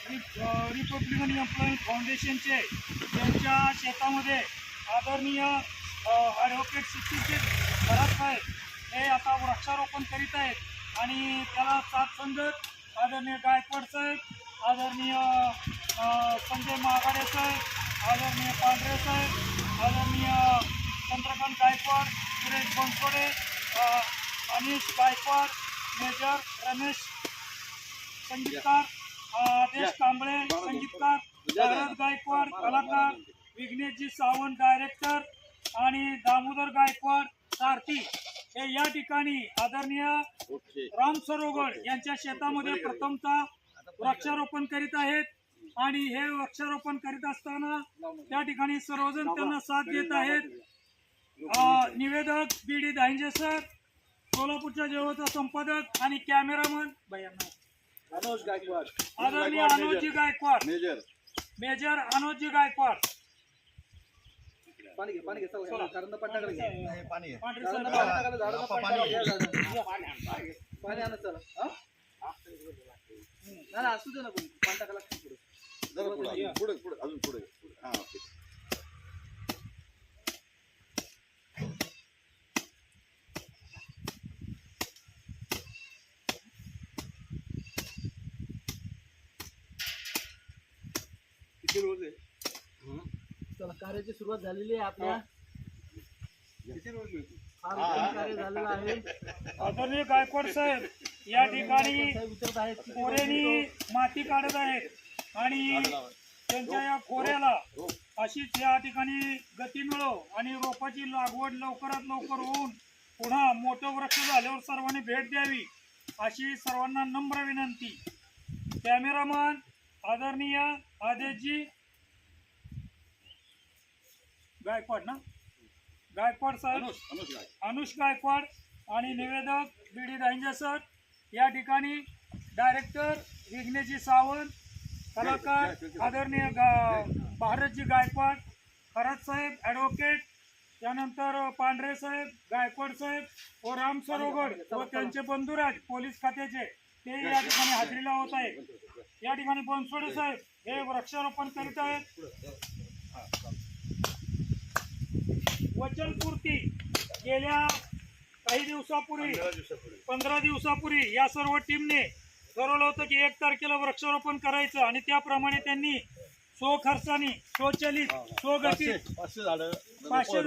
Republican employee फाउंडेशनचे त्यांच्या शेतामध्ये आदरणीय ॲडव्होकेट सिद्धीचे भरत साहेब हे आता वृक्षारोपण करीत आहेत. आणि त्याला साथ संगत आदरणीय गायकवाड साहेब आदरणीय संजय महागाडे साहेब आदरणीय पांढरे साहेब आदरणीय चंद्रकांत गायकवाड सुरेश बनसोडे अनिश गायकवाड मेजर रमेश संगीतकार आदेश कांबळे संगीतकार शरद गायकवाड कलाकार विघ्नेशजी सावंत डायरेक्टर आणि दामोदर गायकवाड सारथी. हे या ठिकाणी आदरणीय राम सरोगड यांच्या शेतामध्ये प्रथमतः वृक्षारोपण करीत आहेत आणि हे वृक्षारोपण करीत असताना त्या ठिकाणी सर्वजण त्यांना साथ देत आहेत. अ, निवेदक बी डी दांजे सर सोलापूरच्या जेवळचा संपादक आणि कॅमेरामन. भैयांना मनोज गायकवाड. आदरणीय अनुजजी गायकवाड मेजर. मेजर. अनुजजी गायकवाड. पाणी घे पाणी घे चला कारण पाणी घे पाणी आहे. पांढरे पाणी पाणी पाणी. पाणी आणा चला. हा? नाही नाही, असू दे ना पण लागतं पुढे. जरा पुढे अजून पुढे पुढे अजून पुढे पुढे. हा ओके. किती रोज आहे चला कार्याची सुरुवात झालेली आहे आपल्या. किती रोज मिळतो फार हा. उत्तम कार्य झालेलं आहे. आदरणीय गायकवाड साहेब या ठिकाणी साहेब विचारत आहेत खोऱ्यानी माती काढत आहेत. आणि त्यांच्या या खोऱ्याला अशीच या ठिकाणी गती मिळो आणि रोपाची लागवड लवकरात लवकर होऊन पुन्हा मोठं वृक्ष झाल्यावर सर्वांनी भेट द्यावी अशी सर्वांना नम्र विनंती. कॅमेरामन आदरणीय आदेशजी. गायकवाड ना? गायकवाड गाय अनुष गायकवाड. आणि निवेदक बी डी दांजे सर. या ठिकाणी डायरेक्टर विघ्नेशजी सावंत कलाकार आदरणीय गा भारतजी गायकवाड खरात साहेब ॲडव्होकेट त्यानंतर पांढरे साहेब गायकवाड साहेब व राम सरोगड व त्यांचे बंधुराज पोलीस खात्याचे ते या ठिकाणी हाजरीला होत आहे या ठिकाणी बनसोडे साहेब हे वृक्षारोपण करीत आहेत वचनपूर्ती गेल्या काही दिवसापूर्वी पंधरा दिवसापूर्वी. या सर्व टीमने ठरवलं होतं की एक तारखेला वृक्षारोपण करायचं आणि त्याप्रमाणे त्यांनी स्वखर्चाने स्वचलित झाडं. पाचशे